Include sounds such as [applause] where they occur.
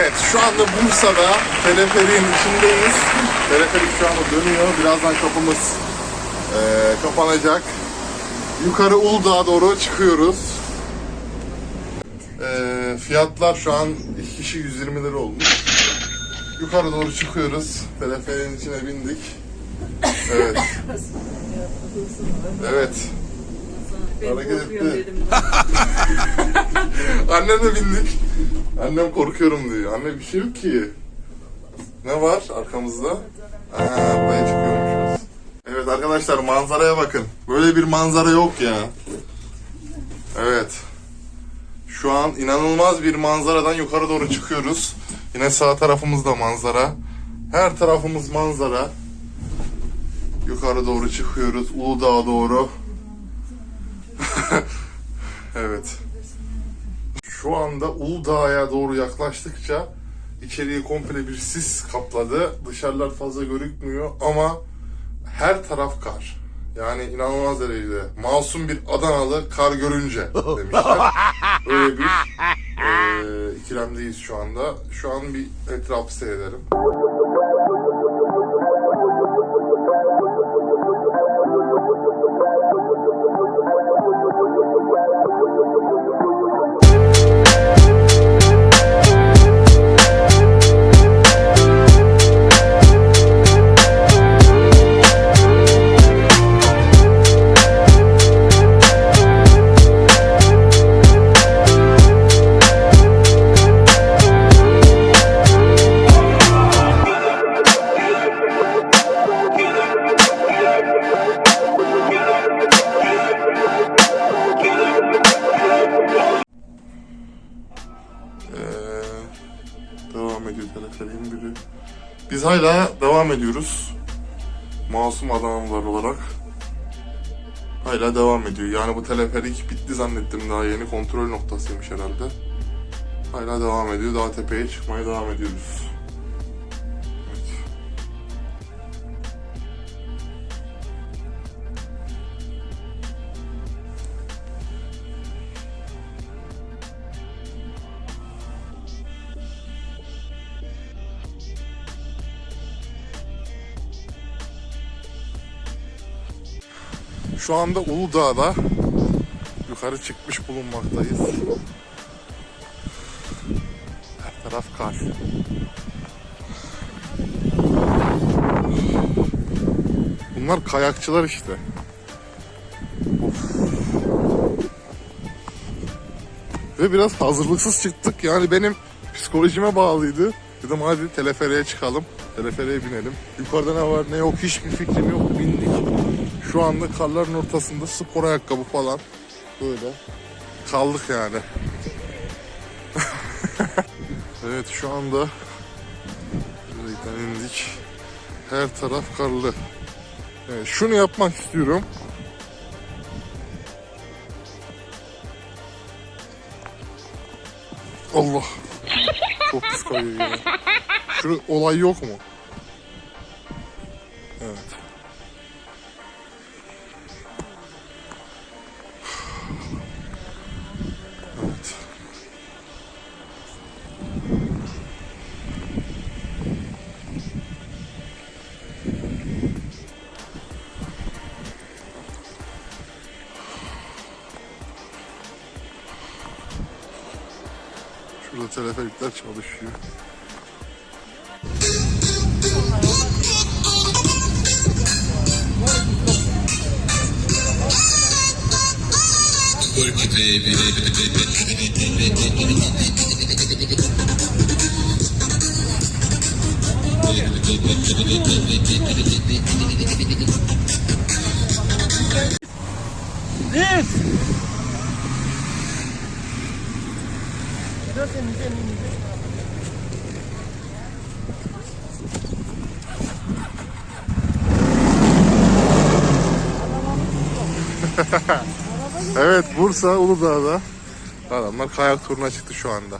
Evet şu anda Bursa'da teleferiğin içindeyiz. Teleferik şu anda dönüyor. Birazdan kapımız eee, kapanacak. Yukarı Uludağ'a doğru çıkıyoruz. Eee, fiyatlar şu an iki kişi 120 lira olmuş. Yukarı doğru çıkıyoruz. Teleferiğin içine bindik. Evet. Evet. Ben Hareket korkuyorum etti. dedim. [laughs] Annemle bindik. Annem korkuyorum diyor. Anne bir şey yok ki. Ne var arkamızda? Aa, buraya çıkıyormuşuz. Evet arkadaşlar manzaraya bakın. Böyle bir manzara yok ya. Evet. Şu an inanılmaz bir manzaradan yukarı doğru çıkıyoruz. Yine sağ tarafımızda manzara. Her tarafımız manzara. Yukarı doğru çıkıyoruz. Uludağ'a doğru. Evet. Şu anda Uludağ'a doğru yaklaştıkça içeriği komple bir sis kapladı. Dışarılar fazla görükmüyor ama her taraf kar. Yani inanılmaz derecede. Masum bir Adanalı kar görünce demişler. [laughs] Öyle bir eee ikilemdeyiz şu anda. Şu an bir etrafı seyrederim. Ediyor teleferiğin biri. Biz hala devam ediyoruz. Masum Adanalılar olarak. Hala devam ediyor. Yani bu teleferik bitti zannettim daha yeni kontrol noktasıymış herhalde. Hala devam ediyor. Daha tepeye çıkmaya devam ediyoruz. Şu anda Uludağ'da yukarı çıkmış bulunmaktayız. Her taraf kar. Bunlar kayakçılar işte. Ve biraz hazırlıksız çıktık. Yani benim psikolojime bağlıydı. Dedim hadi teleferiğe çıkalım. Teleferiğe binelim. Yukarıda ne var ne yok hiçbir fikrim yok. Bindik. Şu anda karların ortasında spor ayakkabı falan böyle kaldık yani. [laughs] evet şu anda Direkten indik. Her taraf karlı. Evet, şunu yapmak istiyorum. Allah. Çok pis kayıyor ya. Şu olay yok mu? Evet. Evet. Şurada teleferikler çalışıyor. Ha ha ha. Evet Bursa Uludağ'da adamlar kayak turuna çıktı şu anda.